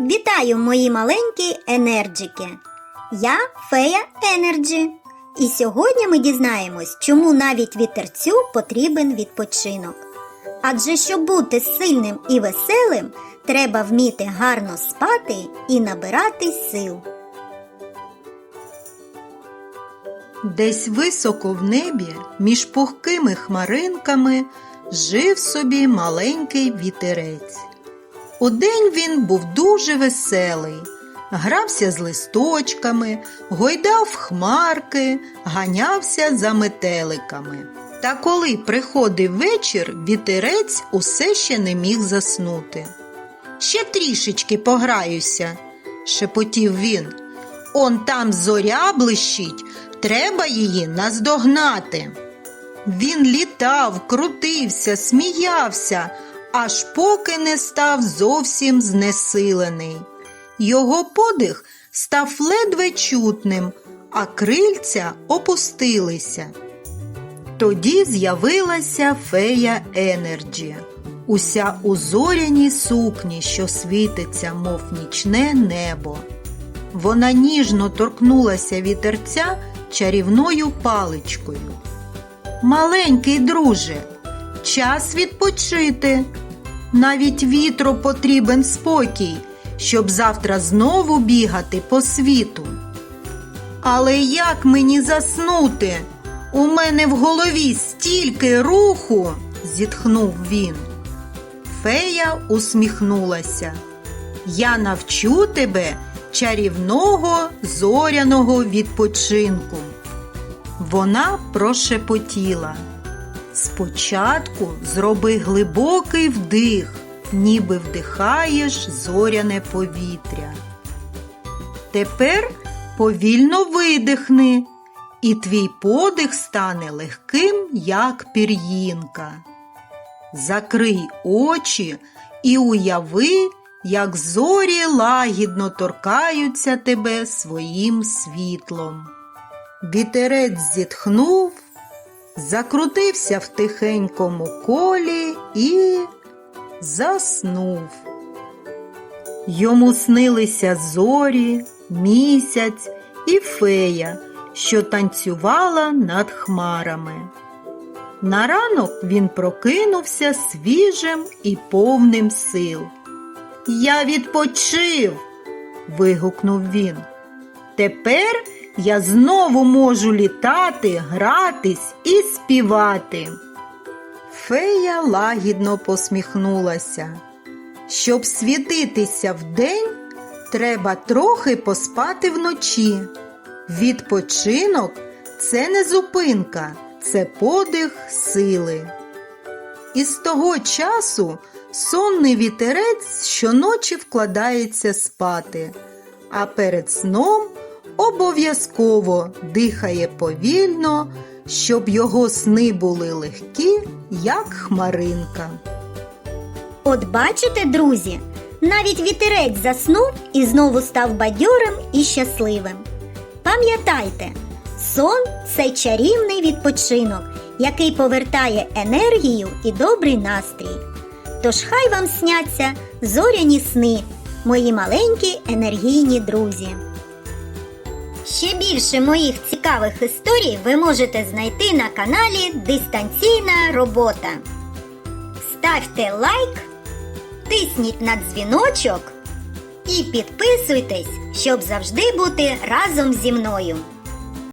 Вітаю, мої маленькі енерджики! Я Фея Енерджі. І сьогодні ми дізнаємось, чому навіть вітерцю потрібен відпочинок. Адже щоб бути сильним і веселим, треба вміти гарно спати і набирати сил. Десь високо в небі, між пухкими хмаринками, жив собі маленький вітерець. Удень він був дуже веселий, грався з листочками, гойдав хмарки, ганявся за метеликами. Та коли приходив вечір, вітерець усе ще не міг заснути. Ще трішечки пограюся, шепотів він. Он там зоря блищить, треба її наздогнати. Він літав, крутився, сміявся, аж поки не став зовсім знесилений. Його подих став ледве чутним, а крильця опустилися. Тоді з'явилася фея Енерджі, уся у зоряній сукні, що світиться, мов нічне небо. Вона ніжно торкнулася вітерця чарівною паличкою. Маленький друже, час відпочити. Навіть вітру потрібен спокій, щоб завтра знову бігати по світу. Але як мені заснути? У мене в голові стільки руху, зітхнув він. Фея усміхнулася. Я навчу тебе чарівного зоряного відпочинку. Вона прошепотіла. Спочатку зроби глибокий вдих, ніби вдихаєш зоряне повітря. Тепер повільно видихни, і твій подих стане легким, як пір'їнка. Закрий очі і уяви, як зорі лагідно торкаються тебе своїм світлом. Вітерець зітхнув, закрутився в тихенькому колі і заснув. Йому снилися зорі, місяць і фея, що танцювала над хмарами. На ранок він прокинувся свіжим і повним сил. Я відпочив. вигукнув він. Тепер я знову можу літати, гратись і співати. Фея лагідно посміхнулася. Щоб світитися вдень, треба трохи поспати вночі. Відпочинок це не зупинка, це подих сили. І з того часу сонний вітерець щоночі вкладається спати, а перед сном обов'язково дихає повільно, щоб його сни були легкі, як хмаринка. От бачите, друзі, навіть вітерець заснув і знову став бадьорим і щасливим. Пам'ятайте, сон це чарівний відпочинок, який повертає енергію і добрий настрій. Тож хай вам сняться зоряні сни, мої маленькі енергійні друзі. Ще більше моїх цікавих історій ви можете знайти на каналі Дистанційна робота. Ставте лайк, тисніть на дзвіночок і підписуйтесь, щоб завжди бути разом зі мною.